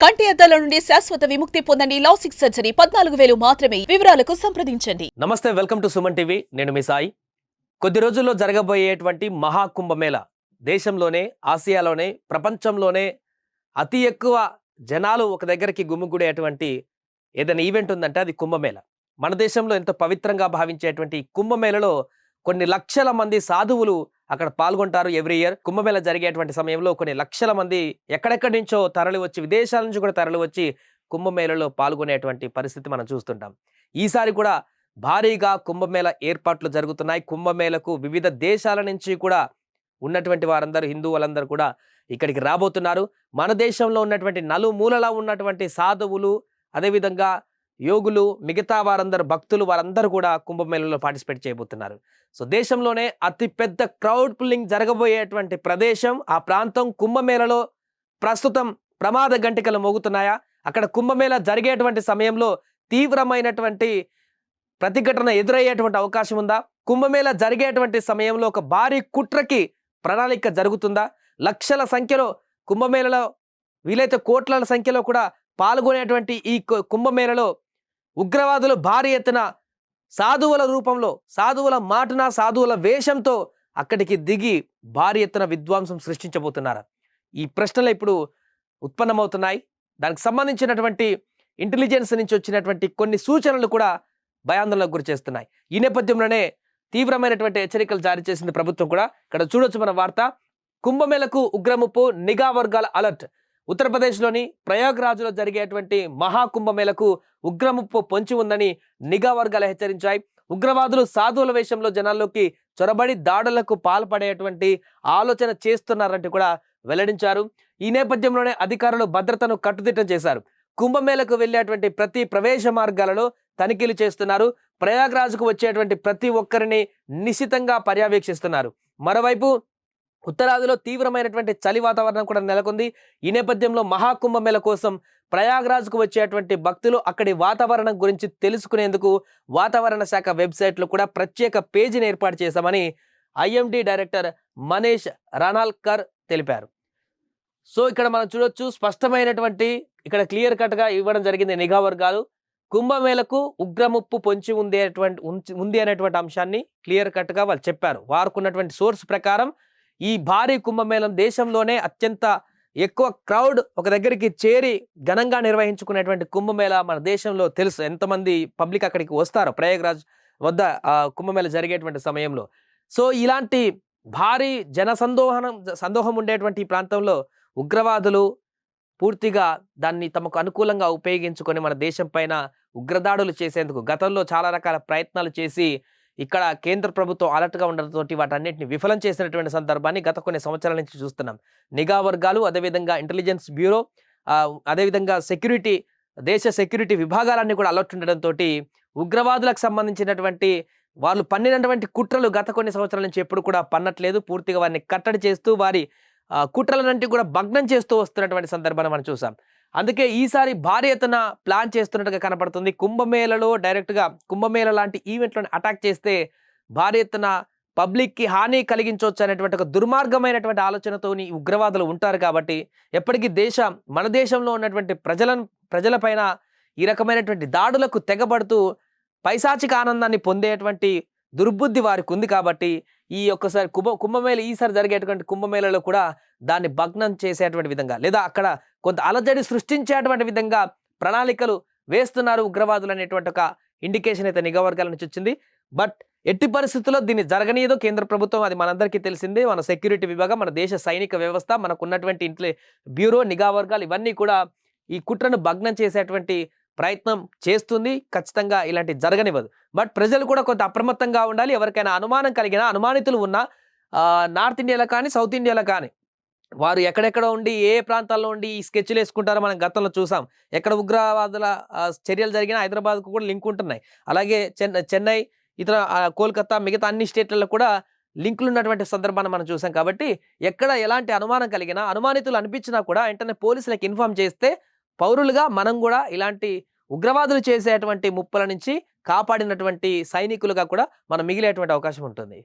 కంటి అద్దాల నుండి శాశ్వత విముక్తి పొందండి లాసిక్ సర్జరీ. పద్నాలుగు వేలు మాత్రమే. వివరాలకు సంప్రదించండి. నమస్తే వెల్కమ్ టు సుమన్ టీవీ. నేను మీ సాయి. కొద్ది రోజుల్లో జరగబోయేటువంటి మహాకుంభమేళ. దేశంలోనే ఆసియాలోనే ప్రపంచంలోనే అతి ఎక్కువ జనాలు ఒక దగ్గరికి గుమ్మిగూడేటువంటి ఏదైనా ఈవెంట్ ఉందంటే అది కుంభమేళ. మన దేశంలో ఎంతో పవిత్రంగా భావించేటువంటి కుంభమేళలో కొన్ని లక్షల మంది సాధువులు అక్కడ పాల్గొంటారు ఎవ్రీ ఇయర్. కుంభమేళ జరిగేటువంటి సమయంలో కొన్ని లక్షల మంది ఎక్కడెక్కడి నుంచో తరలి వచ్చి విదేశాల నుంచి కూడా తరలి వచ్చి కుంభమేళలో పాల్గొనేటువంటి పరిస్థితి మనం చూస్తుంటాం. ఈసారి కూడా భారీగా కుంభమేళ ఏర్పాట్లు జరుగుతున్నాయి. కుంభమేళకు వివిధ దేశాల నుంచి కూడా ఉన్నటువంటి వారందరూ హిందువులందరూ కూడా ఇక్కడికి రాబోతున్నారు. మన దేశంలో ఉన్నటువంటి నలుమూలలా ఉన్నటువంటి సాధువులు అదేవిధంగా యోగులు మిగతా వారందరూ భక్తులు వారందరూ కూడా కుంభమేళలో పార్టిసిపేట్ చేయబోతున్నారు. సో దేశంలోనే అతిపెద్ద క్రౌడ్ పుల్లింగ్ జరగబోయేటువంటి ప్రదేశం ఆ ప్రాంతం కుంభమేళలో ప్రస్తుతం ప్రమాద గంటికలు మోగుతున్నాయా? అక్కడ కుంభమేళ జరిగేటువంటి సమయంలో తీవ్రమైనటువంటి ప్రతిఘటన ఎదురయ్యేటువంటి అవకాశం ఉందా? కుంభమేళ జరిగేటువంటి సమయంలో ఒక భారీ కుట్రకి ప్రణాళిక జరుగుతుందా? లక్షల సంఖ్యలో కుంభమేళలో వీలైతే కోట్ల సంఖ్యలో కూడా పాల్గొనేటువంటి ఈ కు- కుంభమేళలో ఉగ్రవాదులు భారీ ఎత్తున సాధువుల రూపంలో సాధువుల మాటన సాధువుల వేషంతో అక్కడికి దిగి భారీ ఎత్తున విద్వాంసం సృష్టించబోతున్నారు. ఈ ప్రశ్నలు ఇప్పుడు ఉత్పన్నమవుతున్నాయి. దానికి సంబంధించినటువంటి ఇంటెలిజెన్స్ నుంచి వచ్చినటువంటి కొన్ని సూచనలు కూడా భయాందోళనకు గురి చేస్తున్నాయి. ఈ నేపథ్యంలోనే తీవ్రమైనటువంటి హెచ్చరికలు జారీ చేసింది ప్రభుత్వం కూడా. ఇక్కడ చూడొచ్చు మన వార్త. కుంభమేళకు ఉగ్రముప్పు నిఘా వర్గాల అలర్ట్. ఉత్తరప్రదేశ్లోని ప్రయాగ్రాజ్లో జరిగేటువంటి మహాకుంభమేళకు ఉగ్రముప్పు పొంచి ఉందని నిఘా వర్గాలు హెచ్చరించాయి. ఉగ్రవాదులు సాధువుల వేషంలో జనాల్లోకి చొరబడి దాడులకు పాల్పడేటువంటి ఆలోచన చేస్తున్నారంటూ కూడా వెల్లడించారు. ఈ నేపథ్యంలోనే అధికారులు భద్రతను కట్టుదిట్టం చేశారు. కుంభమేళకు వెళ్ళేటువంటి ప్రతి ప్రవేశ మార్గాలలో తనిఖీలు చేస్తున్నారు. ప్రయాగ్రాజ్కు వచ్చేటువంటి ప్రతి ఒక్కరిని నిశితంగా పర్యవేక్షిస్తున్నారు. మరోవైపు ఉత్తరాదిలో తీవ్రమైనటువంటి చలి వాతావరణం కూడా నెలకొంది. ఈ నేపథ్యంలో మహాకుంభమేళ కోసం ప్రయాగ్రాజ్కు వచ్చేటువంటి భక్తులు అక్కడి వాతావరణం గురించి తెలుసుకునేందుకు వాతావరణ శాఖ వెబ్సైట్లో కూడా ప్రత్యేక పేజీని ఏర్పాటు చేశామని ఐఎండి డైరెక్టర్ మనీష్ రణాల్కర్ తెలిపారు. సో ఇక్కడ మనం చూడొచ్చు స్పష్టమైనటువంటి ఇక్కడ క్లియర్ కట్గా ఇవ్వడం జరిగింది నిఘా వర్గాలు. కుంభమేళకు ఉగ్రముప్పు పొంచి ఉండేటువంటి ఉంచి- ఉంది అనేటువంటి అంశాన్ని క్లియర్ కట్గా వాళ్ళు చెప్పారు. వారుకున్నటువంటి సోర్స్ ప్రకారం ఈ భారీ కుంభమేళం దేశంలోనే అత్యంత ఎక్కువ క్రౌడ్ ఒక దగ్గరికి చేరి ఘనంగా నిర్వహించుకునేటువంటి కుంభమేళ మన దేశంలో తెలుసు. ఎంతమంది పబ్లిక్ అక్కడికి వస్తారో ప్రయాగ్రాజ్ వద్ద కుంభమేళ జరిగేటువంటి సమయంలో. సో ఇలాంటి భారీ జన సందోహనం సందోహం ఉండేటువంటి ఈ ప్రాంతంలో ఉగ్రవాదులు పూర్తిగా దాన్ని తమకు అనుకూలంగా ఉపయోగించుకొని మన దేశం పైన ఉగ్రదాడులు చేసేందుకు గతంలో చాలా రకాల ప్రయత్నాలు చేసి ఇక్కడ కేంద్ర ప్రభుత్వం అలర్ట్గా ఉండడంతో వాటన్నిటిని విఫలం చేసినటువంటి సందర్భాన్ని గత కొన్ని సంవత్సరాల నుంచి చూస్తున్నాం. నిఘా వర్గాలు అదేవిధంగా ఇంటెలిజెన్స్ బ్యూరో అదేవిధంగా సెక్యూరిటీ దేశ సెక్యూరిటీ విభాగాలన్నీ కూడా అలర్ట్ ఉండడంతో ఉగ్రవాదులకు సంబంధించినటువంటి వాళ్ళు పన్నినటువంటి కుట్రలు గత కొన్ని సంవత్సరాల నుంచి ఎప్పుడు కూడా పన్నట్లేదు. పూర్తిగా వారిని కట్టడి చేస్తూ వారి ఆ, కుట్రలన్నింటి కూడా భగ్నం చేస్తూ వస్తున్నటువంటి సందర్భాన్ని మనం చూసాం. అందుకే ఈసారి భారీ ఎత్తున ప్లాన్ చేస్తున్నట్టుగా కనపడుతుంది. కుంభమేళలో డైరెక్ట్గా కుంభమేళ లాంటి ఈవెంట్లను అటాక్ చేస్తే భారీ ఎత్తున పబ్లిక్కి హాని కలిగించవచ్చు అనేటువంటి ఒక దుర్మార్గమైనటువంటి ఆలోచనతోని ఈ ఉగ్రవాదులు ఉంటారు కాబట్టి ఎప్పటికీ దేశం మన దేశంలో ఉన్నటువంటి ప్రజలను ప్రజలపైన ఈ రకమైనటువంటి దాడులకు తెగబడుతూ పైశాచిక ఆనందాన్ని పొందేటువంటి దుర్బుద్ధి వారికి ఉంది కాబట్టి ఈ ఒక్కసారి కుంభ కుంభమేళ ఈసారి జరిగేటువంటి కుంభమేళలో కూడా దాన్ని భగ్నం చేసేటువంటి విధంగా లేదా అక్కడ కొంత అలజడి సృష్టించేటువంటి విధంగా ప్రణాళికలు వేస్తున్నారు ఉగ్రవాదులు అనేటువంటి ఒక ఇండికేషన్ అయితే నిఘా వర్గాల నుంచి వచ్చింది. బట్ ఎట్టి పరిస్థితుల్లో దీన్ని జరగనీయదో కేంద్ర ప్రభుత్వం అది మనందరికీ తెలిసిందే. మన సెక్యూరిటీ విభాగం మన దేశ సైనిక వ్యవస్థ మనకు ఉన్నటువంటి ఇంట్లో బ్యూరో నిఘా వర్గాలు ఇవన్నీ కూడా ఈ కుట్రను భగ్నం చేసేటువంటి ప్రయత్నం చేస్తుంది. ఖచ్చితంగా ఇలాంటి జరగనివ్వదు. బట్ ప్రజలు కూడా కొంత అప్రమత్తంగా ఉండాలి. ఎవరికైనా అనుమానం కలిగిన అనుమానితులు ఉన్నా నార్త్ ఇండియాలో కానీ సౌత్ ఇండియాలో కానీ వారు ఎక్కడెక్కడ ఉండి ఏ ప్రాంతాల్లో ఉండి ఈ స్కెచ్లు వేసుకుంటారో మనం గతంలో చూసాం. ఎక్కడ ఉగ్రవాదుల చర్యలు జరిగినా హైదరాబాద్కు కూడా లింక్ ఉంటున్నాయి. అలాగే చెన్నై చెన్నై ఇతర కోల్కతా మిగతా అన్ని స్టేట్లలో కూడా లింకులు ఉన్నటువంటి సందర్భాన్ని మనం చూసాం కాబట్టి ఎక్కడ ఎలాంటి అనుమానం కలిగినా అనుమానితులు అనిపించినా కూడా వెంటనే పోలీసులకు ఇన్ఫామ్ చేస్తే పౌరులుగా మనం కూడా ఇలాంటి ఉగ్రవాదులు చేసేటువంటి ముప్పుల నుంచి కాపాడినటువంటి సైనికులుగా కూడా మనం మిగిలేటువంటి అవకాశం ఉంటుంది.